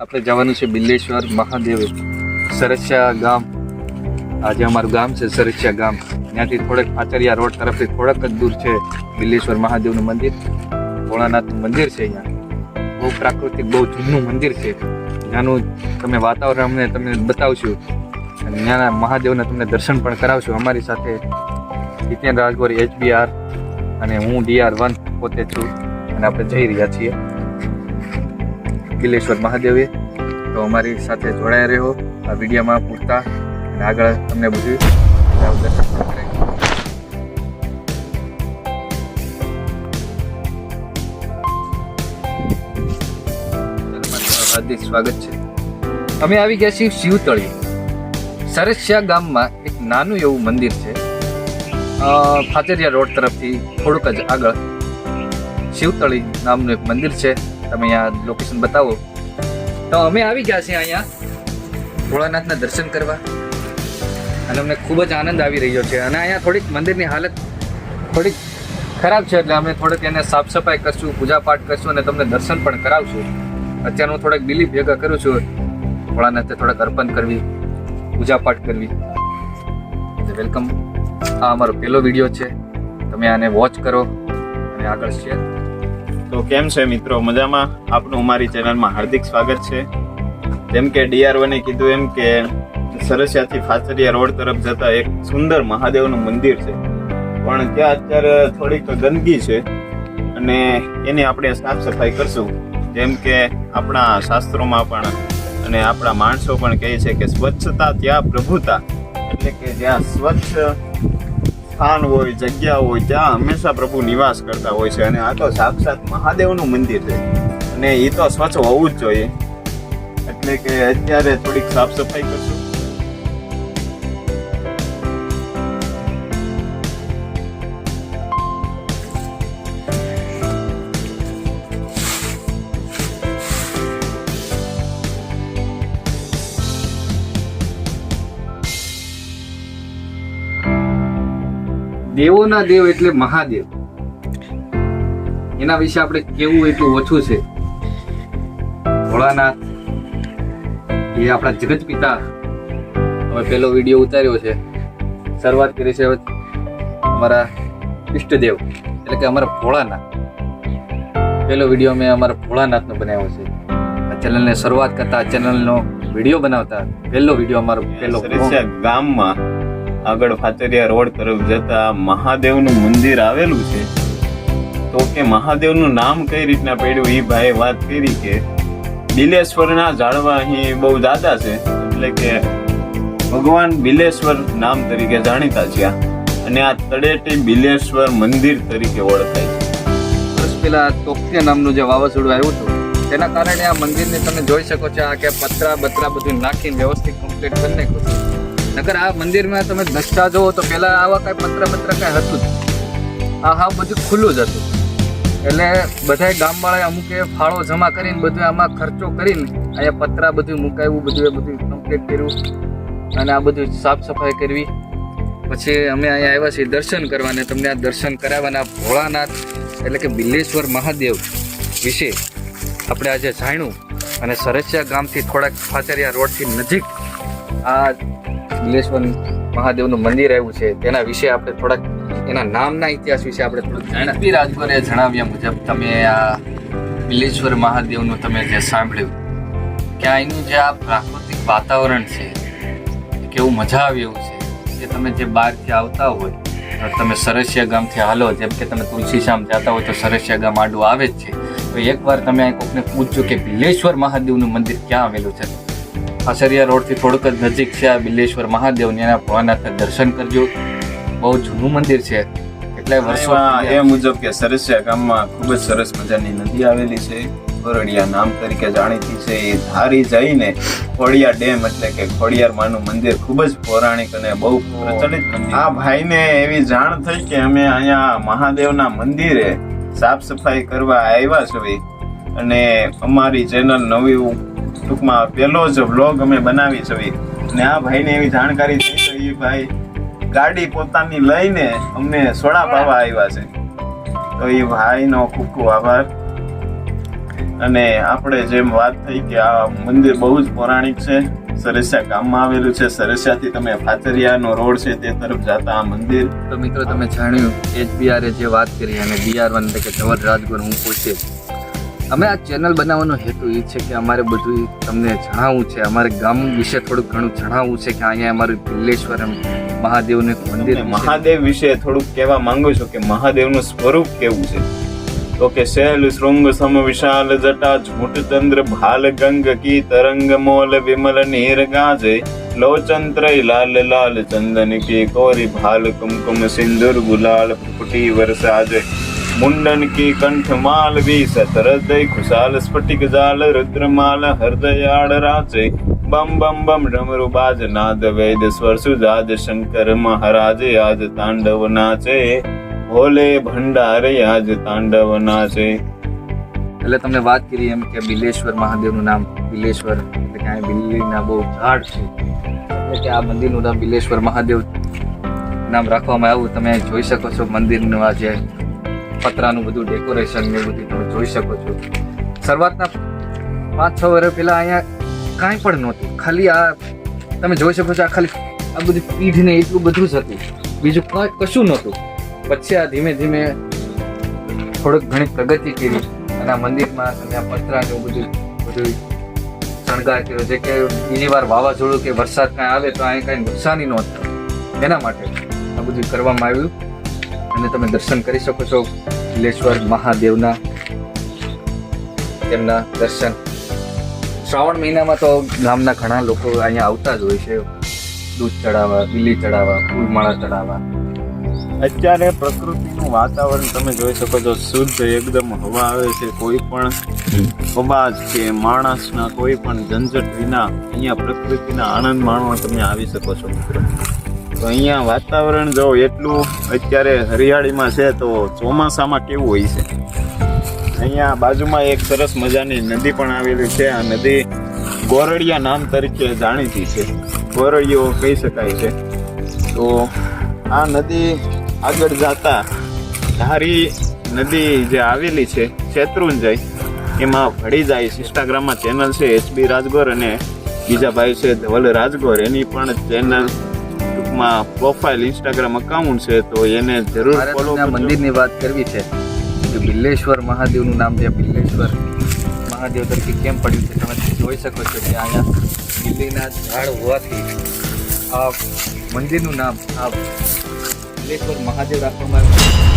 આપણે જવાનું છે બિલ્લેશ્વર મહાદેવ સરસિયા ગામ. આજે અમારું ગામ છે સરસિયા ગામ. ત્યાંથી થોડેક પાચરિયા રોડ તરફથી થોડાક જ દૂર છે બિલ્લેશ્વર મહાદેવનું મંદિર. ભોળાનાથનું મંદિર છે અહીંયા. બહુ પ્રાકૃતિક, બહુ જૂનું મંદિર છે. ત્યાંનું તમે વાતાવરણ અમને તમને બતાવશું. અને ત્યાંના મહાદેવને તમને દર્શન પણ કરાવશું અમારી સાથે. જીતેન રાજગોરી, એચબીઆર અને હું ડીઆર વન પોતે છું. અને આપણે જઈ રહ્યા છીએ. બિલેશ્વર મહાદેવે તો અમારી સાથે જોડાયા રહ્યો આ વિડીયોમાં પૂરતા. અને આગળ તમને બધું હાર્દિક સ્વાગત છે. અમે આવી ગયા છીએ શિવતળી સરસિયા ગામમાં એક નાનું એવું મંદિર છે. ફાતેરિયા રોડ તરફથી થોડુંક જ આગળ. શિવતળી નામનું એક મંદિર છે. તમે આ લોકેશન બતાવો. તો અમે આવી ગયા છીએ અહીંયા ભોળાનાથના દર્શન કરવા. અને અમને ખૂબ જ આનંદ આવી રહ્યો છે. અને અહીંયા થોડીક મંદિરની હાલત થોડીક ખરાબ છે, એટલે અમે થોડીક એને સાફ સફાઈ કરશું પૂજા પાઠ કરશું અને તમને દર્શન પણ કરાવશું. અત્યારે હું થોડાક બિલીફ ભેગા કરું છું. ભોળાનાથે થોડાક અર્પણ કરવી પૂજા પાઠ કરવી વેલકમ આ અમારો પહેલો વીડિયો છે. તમે આને વોચ કરો અને આગળ શેર તો કેમ છે મિત્રો? મજામાં? આપનું અમારી ચેનલમાં હાર્દિક સ્વાગત છે. જેમ કે ડીઆરઓને કીધું એમ કે સરસિયાથી ફાચરિયા રોડ તરફ જતા એક સુંદર મહાદેવનું મંદિર છે. પણ ત્યાં અત્યારે થોડીક ગંદકી છે અને એની આપણે સાફ સફાઈ કરશું. જેમ કે આપણા શાસ્ત્રોમાં પણ અને આપણા માણસો પણ કહે છે કે સ્વચ્છતા ત્યાં પ્રભુતા. એટલે કે જ્યાં સ્વચ્છ સ્થાન હોય, જગ્યા હોય, ત્યાં હંમેશા પ્રભુ નિવાસ કરતા હોય છે અને આ તો સાક્ષાત મહાદેવનું મંદિર છે. અને એ તો સ્વચ્છ હોવું જ જોઈએ. એટલે કે અત્યારે થોડીક સાફ સફાઈ કરશું. દેવોના દેવ એટલે મહાદેવ. એના વિશે આપણે કેવું એટલું ઓછું છે? ભોળાનાથ, એ આપણા જગત પિતા. હવે પહેલો વીડિયો ઉતાર્યો છે. શરૂઆત કરી છે અમારા ઈષ્ટદેવ, એટલે કે અમારા ભોળાનાથ. પહેલો વીડિયો મેં અમારા ભોળાનાથનો બનાવ્યો છે. આ ચેનલને શરૂઆત કરતા ચેનલનો વીડિયો બનાવતા પહેલો વીડિયો અમારો પહેલો ગામમાં. આગળ ફાચરિયા રોડ તરફ જતા મહાદેવનું મંદિર આવેલું છે. તો કે મહાદેવનું નામ કઈ રીતના પડ્યું એ ભાઈ વાત કરી કે બિલેશ્વરના ઝાડવા અહીં બહુ દાદા છે, એટલે કે ભગવાન બિલેશ્વર નામ તરીકે જાણીતા છે. અને આ તળેટી બિલેશ્વર મંદિર તરીકે ઓળખાય છે. વર્ષ પહેલા તોકતીય નામનું જે વાવાઝોડું આવ્યું હતું, તેના કારણે આ મંદિરને તમે જોઈ શકો છો આ કે પતરા બતરા બધું નાખીને વ્યવસ્થિત કમ્પ્લીટ કરી નાખ્યું નકર આ મંદિરમાં તમે દૃષ્ટા જોવો તો પહેલાં આવા કાંઈ પત્ર પત્ર કાંઈ હતું આ હા બધું ખુલ્લું જ હતું. એટલે બધાય ગામવાળાએ અમુકે ફાળો જમા કરીને બધું આમાં ખર્ચો કરીને અહીંયા પતરા બધું મુકાવ્યું, બધું એ બધું કમ્પ્લીટ કર્યું અને આ બધું સાફ સફાઈ કરવી. પછી અમે અહીંયા આવ્યા છીએ દર્શન કરવાને. તમને આ દર્શન કરાવવાના ભોળાનાથ એટલે કે બિલ્લેશ્વર મહાદેવ વિશે આપણે આજે જાણ્યું. અને સરસિયા ગામથી થોડાક ફાચરિયા રોડથી નજીક આ બિલ્લેશ્વર મહાદેવનું મંદિર આવ્યું છે, તેના વિશે આપણે થોડાક, એના નામના ઇતિહાસ વિશે આપણે થોડુંક જાણ્યા પી રાજગોરે જણાવ્યા મુજબ તમે આ બિલ્લેશ્વર મહાદેવનું તમે જે સાંભળ્યું, કે અહીંનું જે આ પ્રાકૃતિક વાતાવરણ છે કેવું મજા આવે એવું છે, કે તમે જે બહારથી આવતા હોય તમે સરસિયા ગામથી હાલો, જેમ કે તમે તુલસીશ્યામ જતા હોય તો સરસિયા ગામ આડું આવે જ છે, તો એકવાર તમે કોકને પૂછજો કે બિલેશ્વર મહાદેવનું મંદિર ક્યાં આવેલું છે આસરિયા રોડથી થોડુંક જ નજીક છે આ બિલ્લેશ્વર મહાદેવની એના ભોળાનાથના દર્શન કરજો. બહુ જૂનું મંદિર છે. એટલે વર્ષો એ મુજબ કે સરસિયા ગામમાં ખૂબ જ સરસ મજાની નદી આવેલી છે. ખોરડિયા નામ તરીકે જાણીતી છે. એ ધારી જઈને ખોડિયાર ડેમ એટલે કે ખોડિયાર માનું મંદિર ખૂબ જ પૌરાણિક અને બહુ પ્રચલિત આ ભાઈને એવી જાણ થઈ કે અમે અહીંયા મહાદેવના મંદિરે સાફ સફાઈ કરવા આવ્યા છીએ. અને અમારી ચેનલ નવી ટૂંકમાં પહેલો જ વ્લોગ અમે બનાવી છે ને આ ભાઈને એવી જાણકારી થઈ તો એ ભાઈ ગાડી પોતાની લઈને અમને સોડા પાવા આવ્યા છે. તો એ ભાઈનો ખૂબ ખૂબ આભાર. અને આપણે જેમ વાત થઈ કે આ મંદિર બહુ જ પૌરાણિક છે, સરસિયા ગામમાં આવેલું છે, સરસિયાથી તમે ફાચરિયાનો રોડ છે તે તરફ જતા આ મંદિર. તો મિત્રો તમે જાણ્યું એચબીઆર એ જે વાત કરી અને વન એટલે કે જવર રાજગુર હું પૂછે અમે આ ચેનલ બનાવવાનો હેતુ એ છે કે અમારે બધું તમને જણાવવું છે. અમારે ગામ વિશે થોડુંક ઘણું જણાવવું છે કે અહીંયા અમારું બિલ્લેશ્વર મહાદેવનું મંદિર મહાદેવ વિશે થોડુંક કહેવા માંગુ છું કે મહાદેવનું સ્વરૂપ કેવું છે? તો કે શૈલ શૃંગ સમ વિશાલ જટા ઝૂટ ચંદ્ર ભાલ ગંગ કી તરંગ મોલ વિમલ નીર ગાજે લોચન ત્રય લાલ લાલ ચંદન કી કોરી ભાલ કુમકુમ સિંદુર ગુલાલ ફૂટી વરસાજે મુંડન કી કંઠ માલવી સતરદય ખુશાલ સ્ફટિક જાલ રુદ્રમાલ હૃદયાળ રાચે બમ બમ બમ ડમરુ બાજ નાદ વૈદ સ્વર સુજાજ શંકર મહારાજ આજ તાંડવ નાચે ભોલે ભંડારે આજ તાંડવ નાચે એટલે તમને વાત કરી એમ કે બિલેશ્વર મહાદેવનું નામ બિલેશ્વર, એટલે કે અહીંયા બિલ્લીના બહુ ઝાડ છે. એટલે કે આ મંદિરનું નામ બિલેશ્વર મહાદેવ નામ રાખવામાં આવ્યું. તમે જોઈ શકો છો મંદિરનું આ જે પતરાનું બધું ડેકોરેશન ને બધું તમે જોઈ શકો છો. શરૂઆતના પાંચ છ વર્ષ પહેલાં અહીંયા કાંઈ પણ નહોતું. ખાલી આ તમે જોઈ શકો છો આ ખાલી આ બધી પીઢને એટલું બધું જ હતું. બીજું કશું નહોતું. પછી આ ધીમે ધીમે થોડુંક ઘણી પ્રગતિ કરી અને આ મંદિરમાં તમે આ પતરાનું બધું બધું શણગાર કર્યો. જે કે બીજી વાર વાવાઝોડું કે વરસાદ કાંઈ આવે તો અહીં કાંઈ નુકસાની ન થાય એના માટે આ બધું કરવામાં આવ્યું. અને તમે દર્શન કરી શકો છો કિલેશ્વર મહાદેવના તેમના દર્શન. શ્રાવણ મહિનામાં તો ગામના ઘણા લોકો અહીંયા આવતા જ હોય છે. દૂધ ચડાવવા, બીલી ચડાવવા, ફૂલમાળા ચડાવવા. અત્યારે પ્રકૃતિનું વાતાવરણ તમે જોઈ શકો છો, શુદ્ધ એકદમ હવા આવે છે. કોઈ પણ અવાજ કે માણસના કોઈ પણ ઝંઝટ વિના અહીંયા પ્રકૃતિના આનંદ માણવા તમે આવી શકો છો મિત્રો. તો અહીંયા વાતાવરણ જો એટલું અત્યારે હરિયાળીમાં છે તો ચોમાસામાં કેવું હોય છે? અહીંયા બાજુમાં એક સરસ મજાની નદી પણ આવેલી છે. આ નદી ગોરડિયા નામ તરીકે જાણીતી છે. ગોરડીઓ કહી શકાય છે. તો આ નદી આગળ જતા ધારી નદી જે આવેલી છે, શેત્રુંજય, એમાં ભળી જાય છે. ઇન્સ્ટાગ્રામમાં ચેનલ છે એચબી રાજગોર અને બીજા ભાઈ છે, ધવલ રાજગોર. એની પણ ચેનલ ટૂંકમાં પ્રોફાઇલ ઇન્સ્ટાગ્રામ અકાઉન્ટ છે તો એને જરૂર ફોલો મંદિરની વાત કરવી છે. કે બિલ્લેશ્વર મહાદેવનું નામ જે બિલ્લેશ્વર મહાદેવ તરીકે કેમ પડ્યું છે તમે જોઈ શકો છો કે અહીંયા બિલ્લીના ઝાડ હોવાથી આ મંદિરનું નામ આ બિલ્લેશ્વર મહાદેવ રાખવામાં આવ્યું